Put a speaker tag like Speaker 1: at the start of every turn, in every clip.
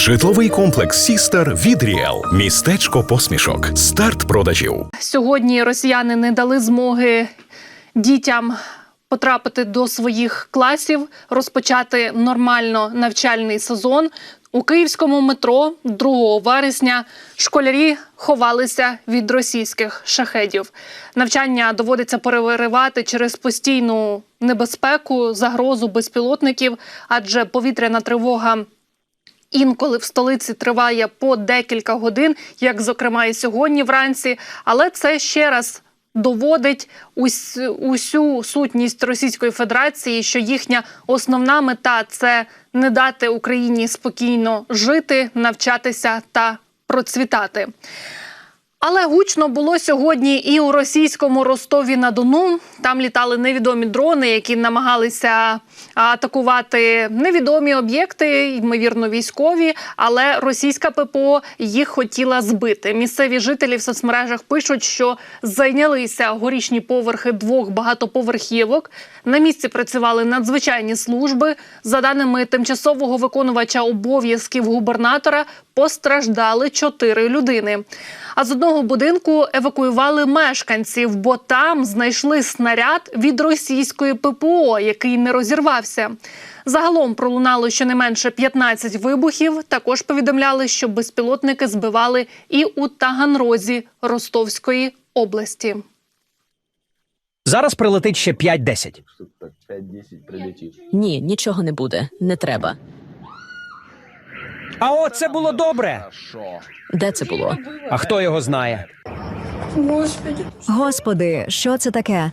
Speaker 1: Житловий комплекс Сістер від. Містечко посмішок. Старт продажів.
Speaker 2: Сьогодні росіяни не дали змоги дітям потрапити до своїх класів, розпочати нормально навчальний сезон. У київському метро 2 вересня школярі ховалися від російських шахедів. Навчання доводиться переривати через постійну небезпеку, загрозу безпілотників, адже повітряна тривога Інколи в столиці триває по декілька годин, як зокрема і сьогодні вранці. Але це ще раз доводить усь, усю сутність Російської Федерації, що їхня основна мета це не дати Україні спокійно жити, навчатися та процвітати. Але гучно було сьогодні і у російському Ростові на Дону. Там літали невідомі дрони, які намагалися атакувати невідомі об'єкти, ймовірно, військові. Але російська ППО їх хотіла збити. Місцеві жителі в соцмережах пишуть, що зайнялися горішні поверхи двох багатоповерхівок. На місці працювали надзвичайні служби. За даними тимчасового виконувача обов'язків губернатора, постраждали чотири людини. А з одного будинку евакуювали мешканців, бо там знайшли снаряд від російської ППО, який не розірвався. Загалом пролунало щонайменше 15 вибухів. Також повідомляли, що безпілотники збивали і у Таганрозі Ростовської області.
Speaker 3: Зараз прилетить ще 5-10.
Speaker 4: Что-то так 5-10 прилетит.
Speaker 5: Ні, нічого не буде. Не треба.
Speaker 3: А о, це було добре.
Speaker 5: Де це було?
Speaker 3: А хто його знає?
Speaker 6: Господи, що це таке?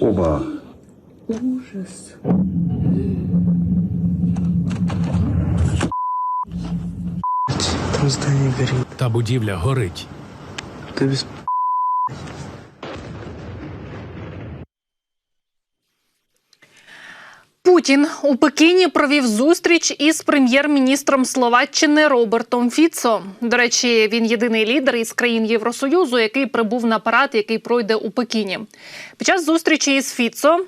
Speaker 4: Оба.
Speaker 7: Там здание горит.
Speaker 8: Та будівля горить.
Speaker 7: Да без
Speaker 2: Путін у Пекіні провів зустріч із прем'єр-міністром Словаччини Робертом Фіцо. До речі, він єдиний лідер із країн Євросоюзу, який прибув на парад, який пройде у Пекіні. Під час зустрічі із Фіцо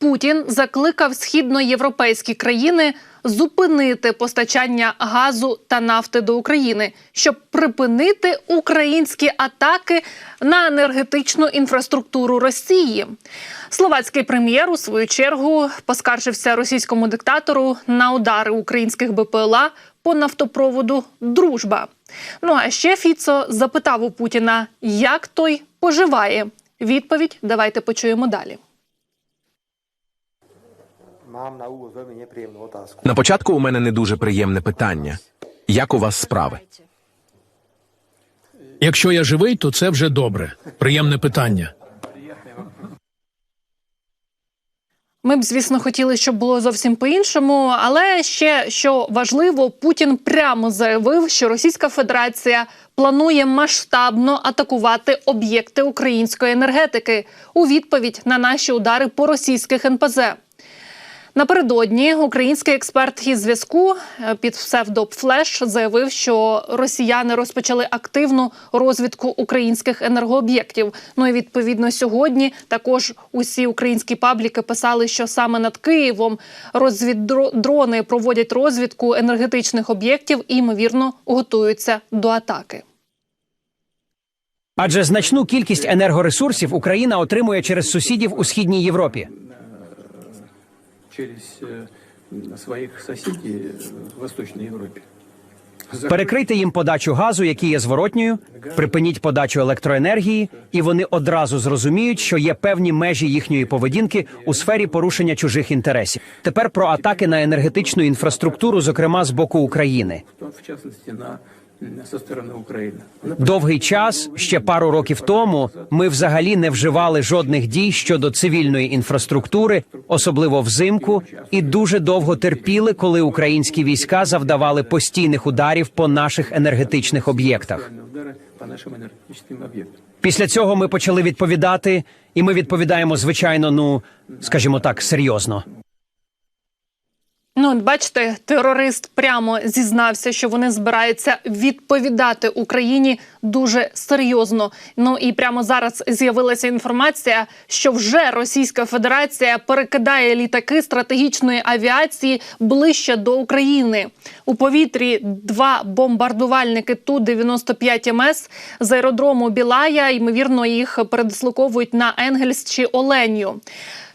Speaker 2: Путін закликав східноєвропейські країни зупинити постачання газу та нафти до України, щоб припинити українські атаки на енергетичну інфраструктуру Росії. Словацький прем'єр у свою чергу поскаржився російському диктатору на удари українських БПЛА по нафтопроводу Дружба. Ну а ще Фіцо запитав у Путіна, як той поживає. Відповідь давайте почуємо далі.
Speaker 9: Mám na úvod veľmi nepríjemnú otázku.
Speaker 10: На початку у мене не дуже приємне питання. Як у вас справи?
Speaker 8: Якщо я живий, то це вже добре. Приємне питання.
Speaker 2: Ми б, звісно, хотіли, щоб було зовсім по-іншому. Але ще що важливо, Путін прямо заявив, що Російська Федерація планує масштабно атакувати об'єкти української енергетики у відповідь на наші удари по російських НПЗ. Напередодні український експерт із зв'язку е, під псевдофлеш заявив, що росіяни розпочали активну розвідку українських енергооб'єктів. Ну і відповідно сьогодні також усі українські пабліки писали, що саме над Києвом розвіддрони проводять розвідку енергетичних об'єктів і ймовірно готуються до атаки.
Speaker 3: Адже значну кількість енергоресурсів Україна отримує через сусідів у східній Європі.
Speaker 7: Через своих соседей в Восточной Европе.
Speaker 3: Перекрийте їм подачу газу, який є зворотньою, припиніть подачу електроенергії, і вони одразу зрозуміють, що є певні межі їхньої поведінки у сфері порушення чужих інтересів. Тепер про атаки на енергетичну інфраструктуру, зокрема з боку України.
Speaker 7: В частности, на, м, со стороны Украины. Она
Speaker 3: Довгий час, ще пару років тому, ми взагалі не вживали жодних дій щодо цивільної інфраструктури, особливо взимку, і дуже довго терпіли, коли українські війська завдавали постійних ударів по наших енергетичних об'єктах.
Speaker 7: постоянные удары по нашим энергетическим объектам.
Speaker 3: Після цього ми почали відповідати, і ми відповідаємо звичайно, ну скажімо так, серйозно.
Speaker 2: Ну, от бачите, терорист прямо зізнався, що вони збираються відповідати Україні дуже серйозно. Ну і прямо зараз з'явилася інформація, що вже Російська Федерація перекидає літаки стратегічної авіації ближче до України. У повітрі два бомбардувальники ту 95 МС з аеродрому Білая. Ймовірно, їх передислоковують на Енгельс чи Оленю.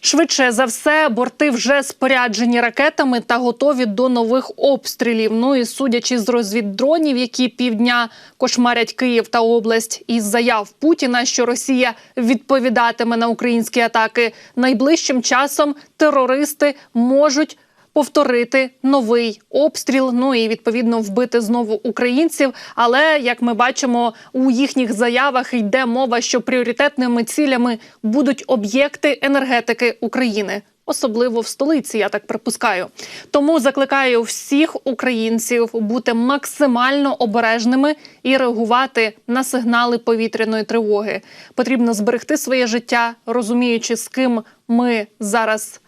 Speaker 2: Швидше за все, борти вже споряджені ракетами та готові до нових обстрілів. Ну і судячи з розвіддронів, які півдня кошмарять Київ та область, із заяв Путіна, що Росія відповідатиме на українські атаки, найближчим часом терористи можуть. Повторити новий обстріл, ну і відповідно вбити знову українців. Але як ми бачимо, у їхніх заявах йде мова, що пріоритетними цілями будуть об'єкти енергетики України. Особливо в столиці, я так припускаю. Тому закликаю всіх українців бути максимально обережними і реагувати на сигнали повітряної тривоги. Потрібно зберегти своє життя, розуміючи, з ким ми зараз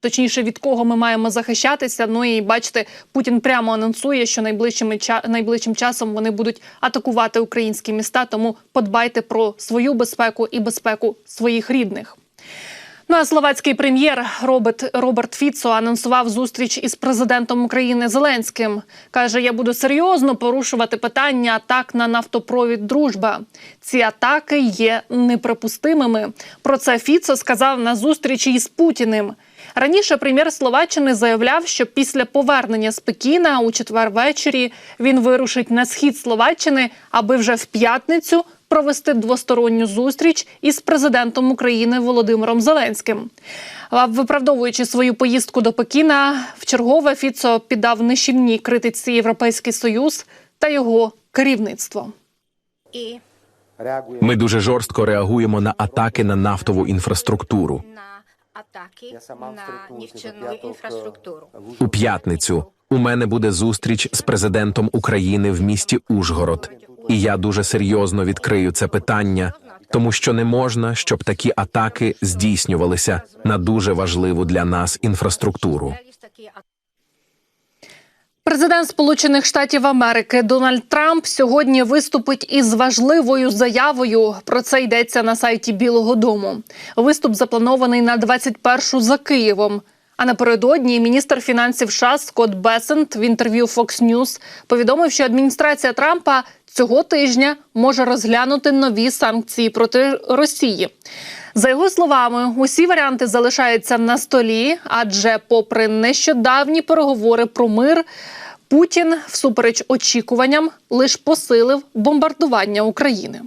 Speaker 2: Точніше, від кого ми маємо захищатися. Ну і бачите, Путін прямо анонсує, що найближчими ча- найближчим часом вони будуть атакувати українські міста. Тому подбайте про свою безпеку і безпеку своїх рідних. Ну а словацький прем'єр Роберт Роберт Фіцо анонсував зустріч із президентом України Зеленським. каже: Я буду серйозно порушувати питання атак на нафтопровід Дружба. Ці атаки є неприпустимими. Про це Фіцо сказав на зустрічі із Путіним. Раніше прем'єр Словаччини заявляв, що після повернення з Пекіна у четвер ввечері він вирушить на схід Словаччини, аби вже в п'ятницю провести двосторонню зустріч із президентом України Володимиром Зеленським. Виправдовуючи свою поїздку до Пекіна, вчергове Фіцо піддав нищівній критиці Європейський Союз та його керівництво.
Speaker 9: Reaguje
Speaker 10: Ми дуже жорстко реагуємо на атаки на нафтову інфраструктуру.
Speaker 11: на атаки на
Speaker 9: eh,
Speaker 11: інфраструктуру.
Speaker 10: У п'ятницю у мене буде зустріч з президентом України в місті Ужгород. І я дуже серйозно відкрию це питання, тому що не можна, щоб такі атаки здійснювалися на дуже важливу для нас інфраструктуру.
Speaker 2: Президент Сполучених Штатів Америки Дональд Трамп сьогодні виступить із важливою заявою. Про це йдеться на сайті Білого Дому. Виступ запланований на 21-шу за Києвом. А напередодні міністр фінансів США Скотт Бесент в інтерв'ю Fox News повідомив, що адміністрація Трампа цього тижня може розглянути нові санкції проти Росії. За його словами, усі варіанти залишаються на столі, адже, попри нещодавні переговори про мир, Путін, всупереч очікуванням, лише посилив бомбардування України.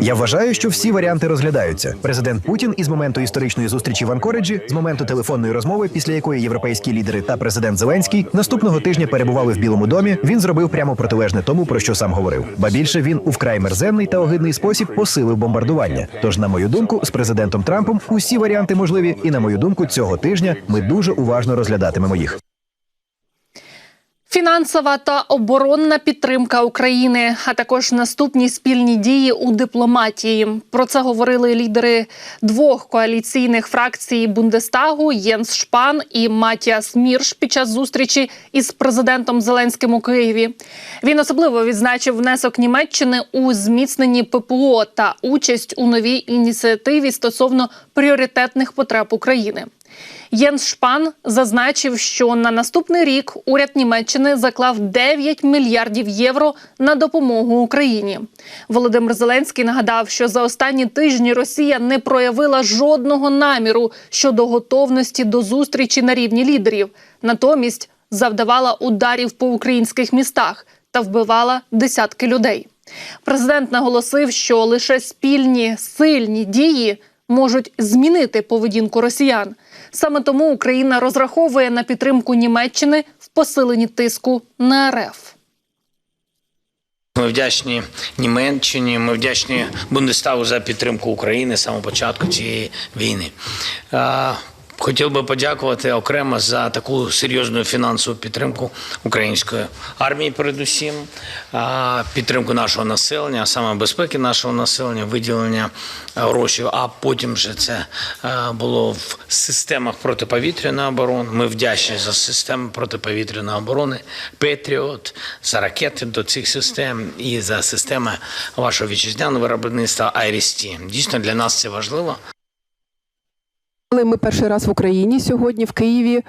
Speaker 12: Я вважаю, що всі варіанти розглядаються. Президент Путін із моменту історичної зустрічі в Анкориджі, з моменту телефонної розмови, після якої європейські лідери та президент Зеленський наступного тижня перебували в Білому домі. Він зробив прямо протилежне тому, про що сам говорив. Ба більше він у вкрай мерзенний та огидний спосіб посилив бомбардування. Тож, на мою думку, з президентом Трампом усі варіанти можливі, і на мою думку, цього тижня ми дуже уважно розглядатимемо їх.
Speaker 2: Фінансова та оборонна підтримка України, а також наступні спільні дії у дипломатії. Про це говорили лідери двох коаліційних фракцій Бундестагу Єнс Шпан і Матіас Мірш під час зустрічі із президентом Зеленським у Києві. Він особливо відзначив внесок Німеччини у зміцненні ППО та участь у новій ініціативі стосовно пріоритетних потреб України. Єнс Шпан зазначив, що на наступний рік уряд Німеччини заклав 9 мільярдів євро на допомогу Україні. Володимир Зеленський нагадав, що за останні тижні Росія не проявила жодного наміру щодо готовності до зустрічі на рівні лідерів. Натомість завдавала ударів по українських містах та вбивала десятки людей. Президент наголосив, що лише спільні сильні дії можуть змінити поведінку росіян. Саме тому Україна розраховує на підтримку Німеччини в посиленні тиску на РФ.
Speaker 13: Ми вдячні Німеччині, ми вдячні Бундеставу за підтримку України з самого початку цієї війни. Хотів би подякувати окремо за таку серйозну фінансову підтримку української армії, передусім, підтримку нашого населення, саме безпеки нашого населення, виділення грошей. А потім вже це було в системах протиповітряної оборони. Ми вдячні за системи протиповітряної оборони Петріот, за ракети до цих систем і за системи вашого вітчизняного виробництва Айрісті. Дійсно для нас це важливо.
Speaker 11: Але ми перший раз в Україні сьогодні, в Києві.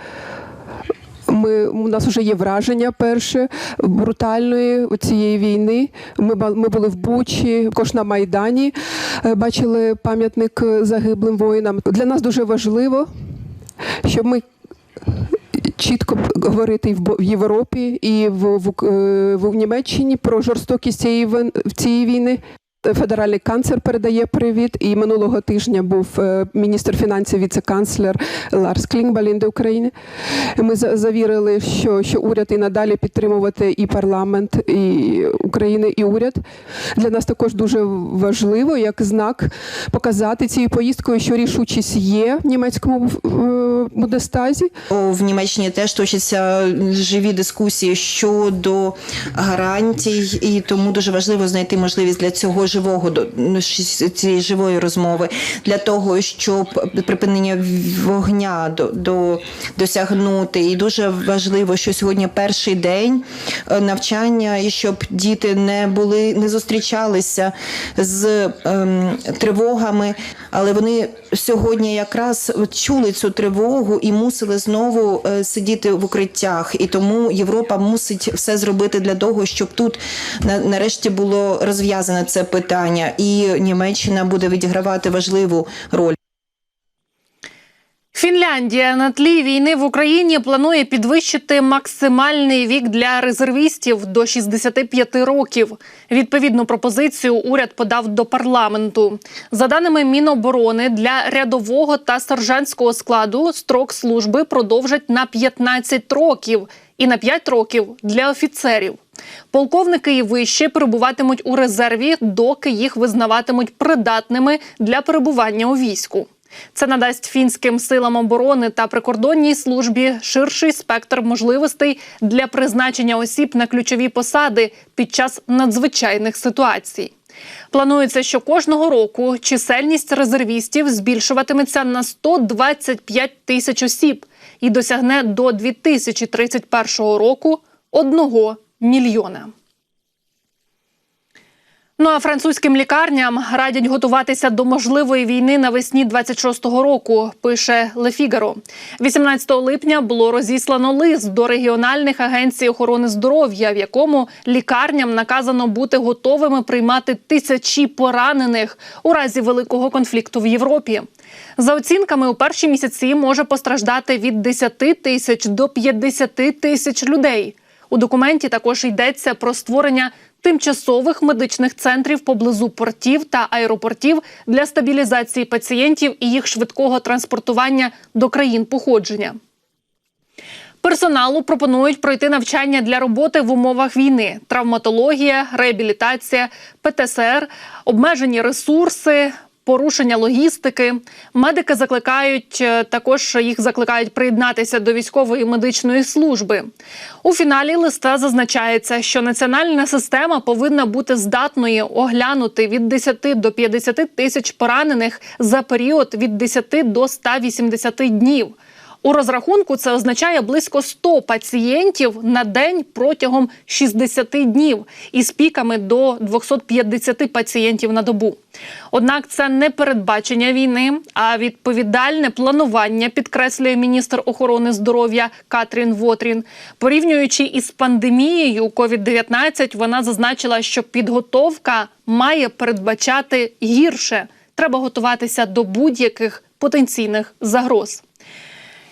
Speaker 11: Ми у нас вже є враження перше брутальної цієї війни. Ми ми були в Бучі, також на Майдані. е, Бачили пам'ятник загиблим воїнам. Для нас дуже важливо, щоб ми чітко говорити в Європі і в, в, Ук- е, в Німеччині про жорстокість цієї цієї війни. Федеральний канцлер передає привіт. І минулого тижня був е, міністр фінансів, віце-канцлер Ларс Клінгбалін до України. Ми за- завірили, що, що уряд і надалі підтримувати і парламент, і України, і уряд. Для нас також дуже важливо, як знак показати цією поїздкою, що рішучість є в німецькому е, Бундестазі.
Speaker 14: В Німеччині теж точаться живі дискусії щодо гарантій, і тому дуже важливо знайти можливість для цього живого до ну, цієї живої розмови для того, щоб припинення вогня до, до досягнути. І дуже важливо, що сьогодні перший день е, навчання, і щоб діти не були, не зустрічалися з ем, тривогами, але вони сьогодні якраз чули цю тривогу і мусили знову е, сидіти в укриттях. І тому Європа мусить все зробити для того, щоб тут на- нарешті було розв'язане це питання, і Німеччина буде відігравати важливу роль.
Speaker 2: Фінляндія на тлі війни в Україні планує підвищити максимальний вік для резервістів до 65 років. Відповідну пропозицію уряд подав до парламенту. За даними Міноборони, для рядового та сержантського складу строк служби продовжать на 15 років і на 5 років для офіцерів. Полковники і вище перебуватимуть у резерві, доки їх визнаватимуть придатними для перебування у війську. Це надасть фінським силам оборони та прикордонній службі ширший спектр можливостей для призначення осіб на ключові посади під час надзвичайних ситуацій. Планується, що кожного року чисельність резервістів збільшуватиметься на 125 тисяч осіб і досягне до 2031 року 1 мільйона. Ну а французьким лікарням радять готуватися до можливої війни навесні 26-го року. Пише Figaro. 18 липня було розіслано лист до регіональних агенцій охорони здоров'я, в якому лікарням наказано бути готовими приймати тисячі поранених у разі великого конфлікту в Європі. За оцінками, у перші місяці може постраждати від 10 тисяч до 50 тисяч людей. У документі також йдеться про створення тимчасових медичних центрів поблизу портів та аеропортів для стабілізації пацієнтів і їх швидкого транспортування до країн походження. Персоналу пропонують пройти навчання для роботи в умовах війни: травматологія, реабілітація, ПТСР, обмежені ресурси. Порушення логістики медики закликають е, також їх закликають приєднатися до військової медичної служби. У фіналі листа зазначається, що національна система повинна бути здатною оглянути від 10 до 50 тисяч поранених за період від 10 до 180 днів. У розрахунку це означає близько 100 пацієнтів на день протягом 60 днів із піками до 250 пацієнтів на добу. Однак це не передбачення війни, а відповідальне планування, підкреслює міністр охорони здоров'я Катрін Вотрін. Порівнюючи із пандемією COVID-19, вона зазначила, що підготовка має передбачати гірше. Треба готуватися до будь-яких потенційних загроз.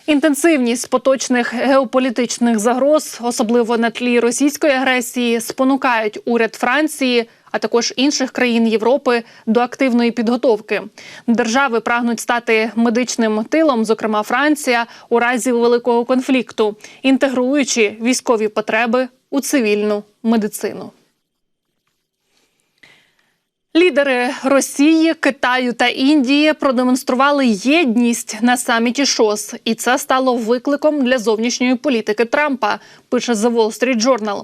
Speaker 2: Інтенсивність поточних геополітичних загроз, особливо на тлі російської агресії, спонукають уряд Франції, а також інших країн Європи до активної підготовки. Держави прагнуть стати медичним тилом, зокрема Франція, у разі великого конфлікту, інтегруючи військові потреби у цивільну медицину. Лідери Росії, Китаю та Індії продемонстрували єдність на саміті ШОС, і це стало викликом для зовнішньої політики Трампа. Пише The Wall Street Journal.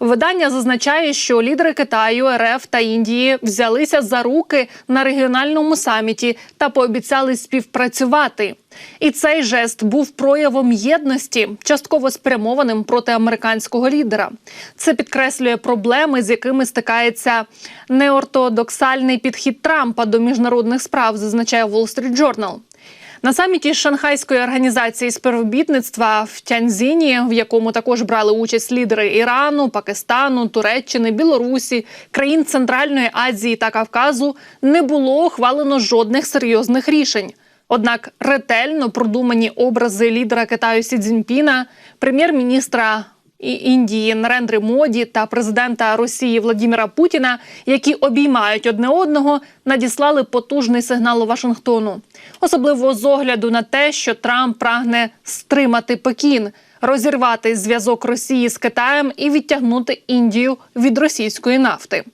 Speaker 2: Видання зазначає, що лідери Китаю, РФ та Індії взялися за руки на регіональному саміті та пообіцяли співпрацювати. І цей жест був проявом єдності, частково спрямованим проти американського лідера. Це підкреслює проблеми, з якими стикається неортодоксальний підхід Трампа до міжнародних справ, зазначає Wall Street Journal. На саміті Шанхайської організації співробітництва в Тяньзіні, в якому також брали участь лідери Ірану, Пакистану, Туреччини, Білорусі, країн Центральної Азії та Кавказу, не було ухвалено жодних серйозних рішень. Однак ретельно продумані образи лідера Китаю Сі Цзіньпіна, прем'єр-міністра Індії Нарендри Моді та президента Росії Владіміра Путіна, які обіймають одне одного, надіслали потужний сигнал Вашингтону, особливо з огляду на те, що Трамп прагне стримати Пекін, розірвати зв'язок Росії з Китаєм і відтягнути Індію від російської нафти.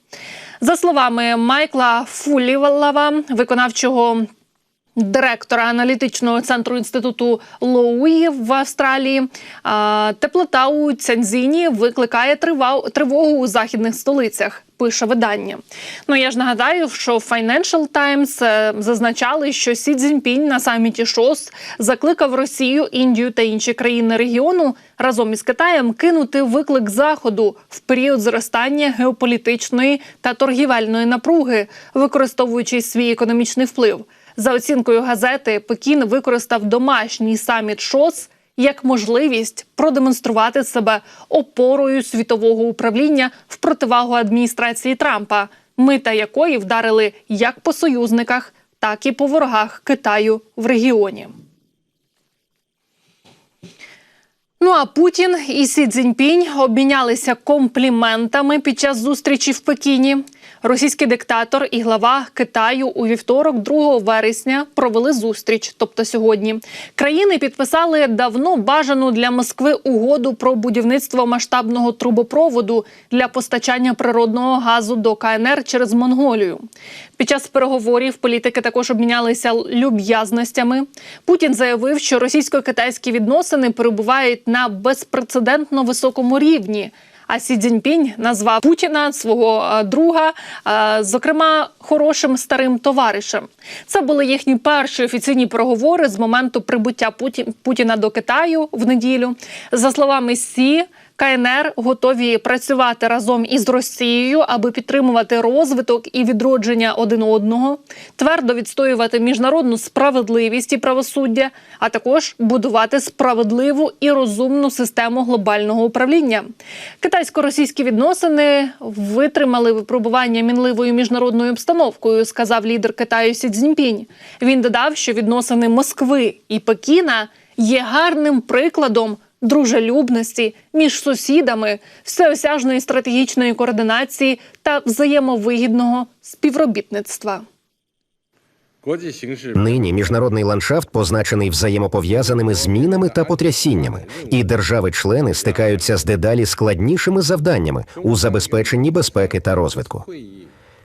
Speaker 2: За словами Майкла Фулівалава, виконавчого директора аналітичного центру інституту Лоуї в Австралії. Теплота у Цянзіні викликає тривогу у західних столицях. Пише видання. Ну я ж нагадаю, що Financial Times е, зазначали, що Сі Цзіньпінь на саміті ШОС закликав Росію, Індію та інші країни регіону разом із Китаєм кинути виклик заходу в період зростання геополітичної та торгівельної напруги, використовуючи свій економічний вплив. За оцінкою газети, Пекін використав домашній саміт ШОС як можливість продемонструвати себе опорою світового управління в противагу адміністрації Трампа, мита якої вдарили як по союзниках, так і по ворогах Китаю в регіоні. Ну а Путін і Сі Цзіньпінь обмінялися компліментами під час зустрічі в Пекіні. Російський диктатор і глава Китаю у вівторок, 2 вересня, провели зустріч, тобто сьогодні. Країни підписали давно бажану для Москви угоду про будівництво масштабного трубопроводу для постачання природного газу до КНР через Монголію. Під час переговорів політики також обмінялися люб'язностями. Путін заявив, що російсько-китайські відносини перебувають на безпрецедентно високому рівні. А Сі Цзіньпінь назвав Путіна свого е, друга, е, зокрема, хорошим старим товаришем. Це були їхні перші офіційні переговори з моменту прибуття Путіна до Китаю в неділю. За словами Сі. КНР готові працювати разом із Росією, аби підтримувати розвиток і відродження один одного, твердо відстоювати міжнародну справедливість і правосуддя, а також будувати справедливу і розумну систему глобального управління. Китайсько-російські відносини витримали випробування мінливою міжнародною обстановкою, сказав лідер Китаю Сі Цзіньпінь. Він додав, що відносини Москви і Пекіна є гарним прикладом дружелюбності між сусідами, всеосяжної стратегічної координації та взаємовигідного співробітництва.
Speaker 15: Нині міжнародний ландшафт позначений взаємопов'язаними змінами та потрясіннями, і держави-члени стикаються з дедалі складнішими завданнями у забезпеченні безпеки та розвитку.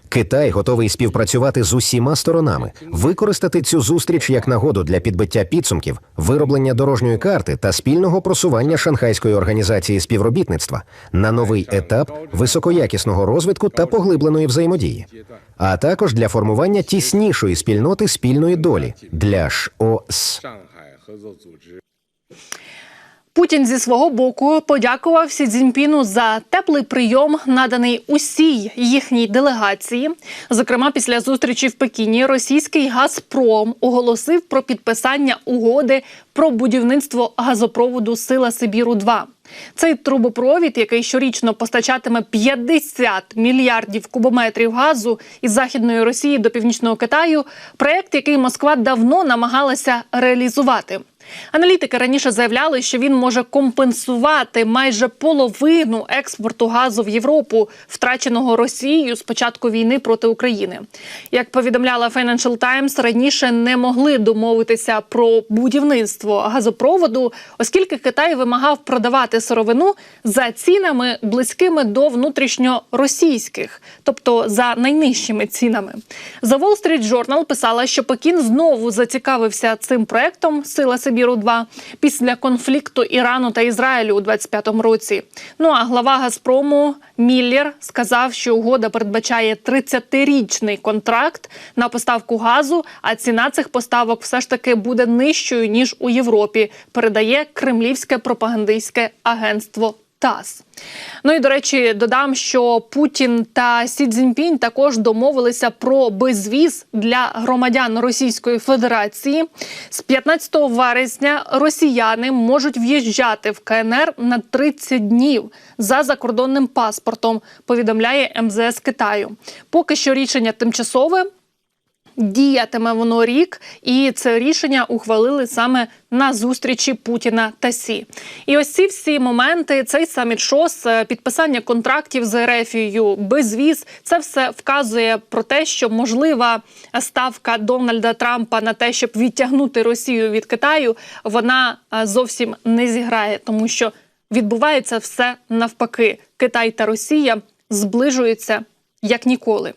Speaker 15: Китай готовий співпрацювати з усіма сторонами, використати цю зустріч як нагоду для підбиття підсумків, вироблення дорожньої карти та спільного просування Шанхайської організації співробітництва на новий етап високоякісного розвитку та поглибленої взаємодії, а також для формування тіснішої спільноти спільної долі для ШОС.
Speaker 2: Путін зі свого боку подякував Сі Цзіньпіну за теплий прийом, наданий усій їхній делегації. Зокрема, після зустрічі в Пекіні російський Газпром оголосив про підписання угоди про будівництво газопроводу Сила Сибіру 2 Цей трубопровід, який щорічно постачатиме 50 мільярдів кубометрів газу із західної Росії до північного Китаю, проект, який Москва давно намагалася реалізувати. Аналітики раніше заявляли, що він може компенсувати майже половину експорту газу в Європу, втраченого Росією з початку війни проти України. Як повідомляла Financial Times, раніше не могли домовитися про будівництво газопроводу, оскільки Китай вимагав продавати сировину за цінами близькими до внутрішньоросійських, тобто за найнижчими цінами. The Wall Street Journal писала, що Пекін знову зацікавився цим проектом Сила Сибіру 2 після конфлікту Ірану та Ізраїлю у 25-му році. Ну а глава Газпрому Міллер сказав, що угода передбачає 30-річний контракт на поставку газу, а ціна цих поставок все ж таки буде нижчою ніж у Європі. Передає кремлівське пропагандистське агентство. ТАСС. Ну і до речі, додам, що Путін та Сі Цзіньпінь також домовилися про безвіз для громадян Російської Федерації. З 15 вересня росіяни можуть в'їжджати в КНР на 30 днів за закордонним паспортом. Повідомляє МЗС Китаю. Поки що рішення тимчасове. Діятиме воно рік, і це рішення ухвалили саме на зустрічі Путіна та Сі. І ось ці всі моменти, цей саміт ШОС, е, підписання контрактів з Ерефією, безвіз, це все вказує про те, що можлива ставка Дональда Трампа на те, щоб відтягнути Росію від Китаю, вона е, зовсім не зіграє, тому що відбувається все навпаки. Китай та Росія зближуються як ніколи.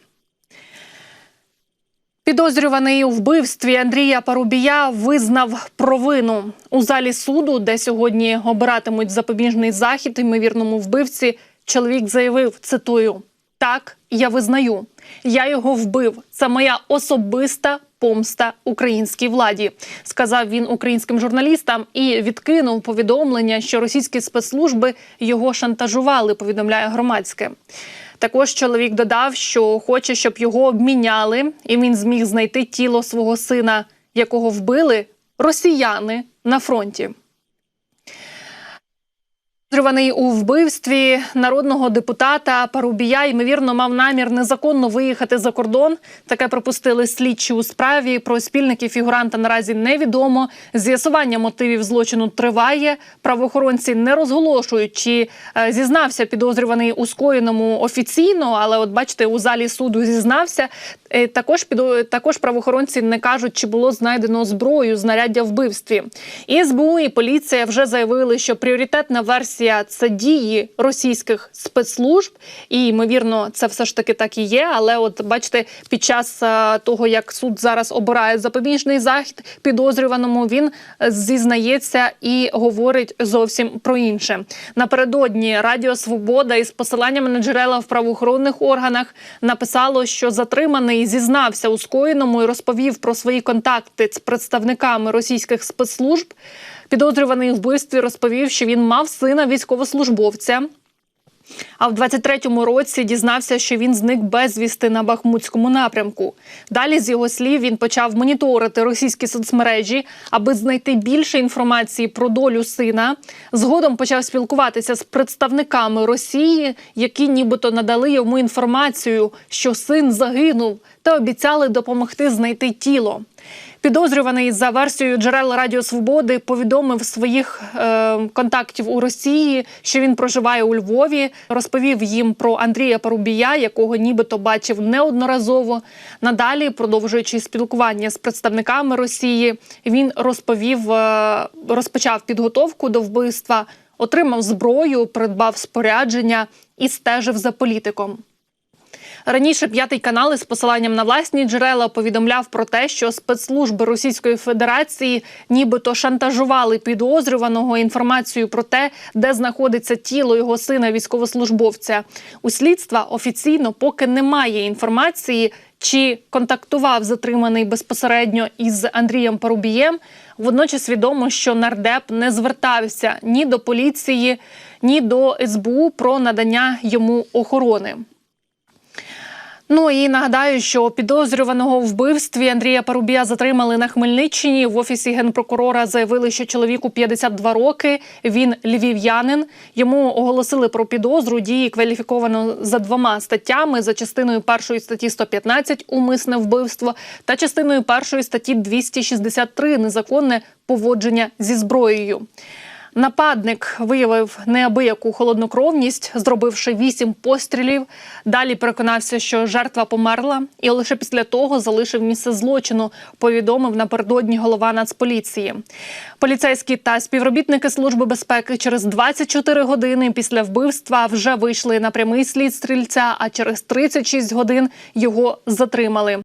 Speaker 2: Підозрюваний у вбивстві Андрія Парубія визнав провину у залі суду, де сьогодні обиратимуть запобіжний захід ймовірному вбивці. Чоловік заявив: цитую: так, я визнаю, я його вбив. Це моя особиста помста українській владі, сказав він українським журналістам і відкинув повідомлення, що російські спецслужби його шантажували. Повідомляє громадське. Також чоловік додав, що хоче, щоб його обміняли, і він зміг знайти тіло свого сина, якого вбили росіяни на фронті. Підозрюваний у вбивстві народного депутата Парубія ймовірно мав намір незаконно виїхати за кордон. Таке пропустили слідчі у справі. Про спільників фігуранта наразі невідомо. З'ясування мотивів злочину триває. Правоохоронці не розголошують, чи е, зізнався підозрюваний у скоєному офіційно, але от бачите, у залі суду зізнався. Е, Також підо- також правоохоронці не кажуть, чи було знайдено зброю знаряддя вбивстві. І СБУ і поліція вже заявили, що пріоритетна версія це дії російських спецслужб, і ймовірно, це все ж таки так і є. Але, от бачите, під час е, того, як суд зараз обирає запобіжний захід підозрюваному, він е, зізнається і говорить зовсім про інше. Напередодні Радіо Свобода із посиланнями на джерела в правоохоронних органах написало, що затриманий зізнався у скоєному і розповів про свої контакти з представниками російських спецслужб. Підозрюваний вбивстві розповів, що він мав сина військовослужбовця. А в 23-му році дізнався, що він зник безвісти на Бахмутському напрямку. Далі, з його слів, він почав моніторити російські соцмережі, аби знайти більше інформації про долю сина. Згодом почав спілкуватися з представниками Росії, які нібито надали йому інформацію, що син загинув, та обіцяли допомогти знайти тіло. Підозрюваний за версією джерел Радіо Свободи повідомив своїх е, контактів у Росії, що він проживає у Львові. Розповів їм про Андрія Парубія, якого нібито бачив неодноразово. Надалі, продовжуючи спілкування з представниками Росії, він розповів, е, розпочав підготовку до вбивства, отримав зброю, придбав спорядження і стежив за політиком. Раніше п'ятий канал із посиланням на власні джерела повідомляв про те, що спецслужби Російської Федерації нібито шантажували підозрюваного інформацією про те, де знаходиться тіло його сина військовослужбовця. У слідства офіційно поки немає інформації. Чи контактував затриманий безпосередньо із Андрієм Парубієм? Водночас відомо, що нардеп не звертався ні до поліції, ні до СБУ про надання йому охорони. Ну і нагадаю, що підозрюваного у вбивстві Андрія Парубія затримали на Хмельниччині. В офісі генпрокурора заявили, що чоловіку 52 роки. Він львів'янин. Йому оголосили про підозру дії кваліфіковано за двома статтями: за частиною першої статті 115 умисне вбивство та частиною першої статті 263 незаконне поводження зі зброєю. Нападник виявив неабияку холоднокровність, зробивши вісім пострілів. Далі переконався, що жертва померла, і лише після того залишив місце злочину. Повідомив напередодні голова Нацполіції. Поліцейські та співробітники служби безпеки через 24 години після вбивства вже вийшли на прямий слід стрільця. А через 36 годин його затримали.